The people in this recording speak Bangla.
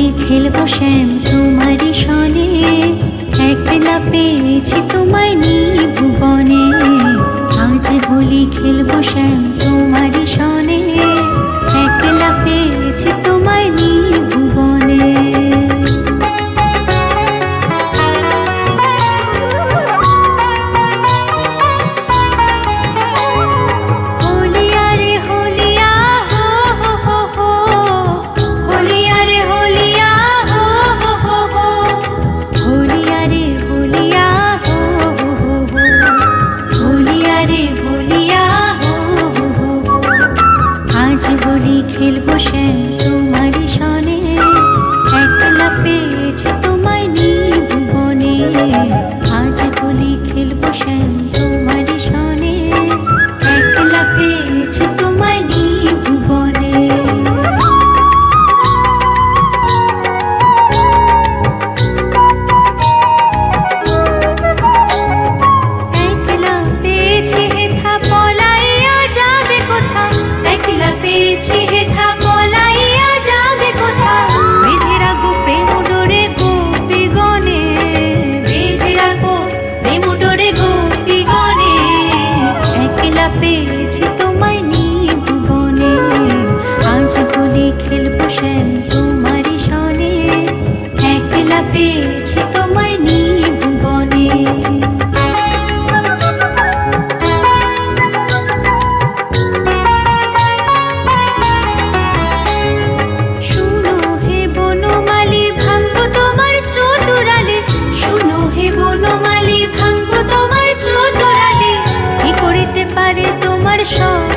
করে খেলব শ্যাম তোমারই সনে। একলা পেয়েছি তোমায় নিব। আমি খেলব শ্যাম তোমারই সনে। 挥手